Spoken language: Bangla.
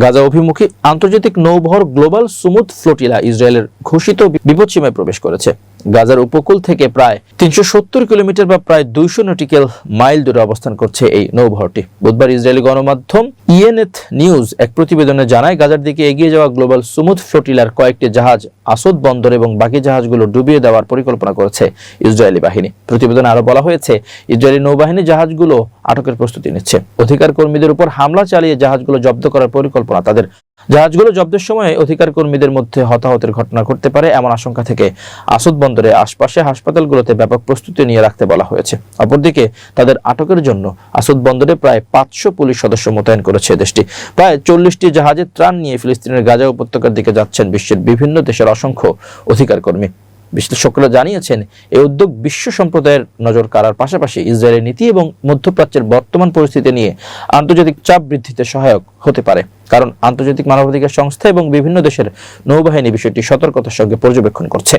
গাজা অভিমুখী আন্তর্জাতিক নৌবহর গ্লোবাল সুমুদ ফ্লোটিলা ইসরায়েলের ঘোষিত বিপদসীমায় প্রবেশ করেছে। গাজার উপকূল থেকে প্রায় তিনশো সত্তর কিলোমিটার বা প্রায় দুইশো নটিক্যাল মাইল দূরে অবস্থান করছে এই নৌবহরটি বুধবার ইসরায়েলি গণমাধ্যম ইএনএথ নিউজ এক প্রতিবেদনে জানায়, গাজার দিকে এগিয়ে যাওয়া গ্লোবাল সুমুদ ফ্লোটিলার কয়েকটি জাহাজ আসদ বন্দর এবং বাকি জাহাজগুলো ডুবিয়ে দেওয়ার পরিকল্পনা করেছে ইসরায়েলি বাহিনী। প্রতিবেদনে আরও বলা হয়েছে, ইসরায়েলি নৌবাহিনী জাহাজগুলো আটকের প্রস্তুতি নিচ্ছে। অধিকার কর্মীদের উপর হামলা চালিয়ে জাহাজগুলো জব্দ করার পরিকল্পনা তাদের জাহাজগুলো জব্দের সময় অধিকার কর্মীদের মধ্যে হতাহতের ঘটনা ঘটতে পারে এমন আশঙ্কা থেকে আসদ বন্দরে আশপাশে হাসপাতালগুলোতে ব্যাপক প্রস্তুতি নিয়ে রাখতে বলা হয়েছে। অপরদিকে তাদের আটকের জন্য আসদ বন্দরে প্রায় পাঁচশো পুলিশ সদস্য মোতায়েন করেছে দেশটি। প্রায় চল্লিশটি জাহাজে ত্রাণ নিয়ে ফিলিস্তিনের গাজা উপত্যকার দিকে যাচ্ছেন বিশ্বের বিভিন্ন দেশের অসংখ্য অধিকার কর্মী বিশ্লেষকরা জানিয়েছেন এই উদ্যোগ বিশ্ব সম্প্রদায়ের নজর কাড়ার পাশাপাশি ইসরায়েলের নীতি এবং মধ্যপ্রাচ্যের বর্তমান পরিস্থিতি নিয়ে আন্তর্জাতিক চাপ বৃদ্ধিতে সহায়ক হতে পারে। কারণ আন্তর্জাতিক মানবাধিকার সংস্থা এবং বিভিন্ন দেশের নৌবাহিনী বিষয়টি সতর্কতার সঙ্গে পর্যবেক্ষণ করছে।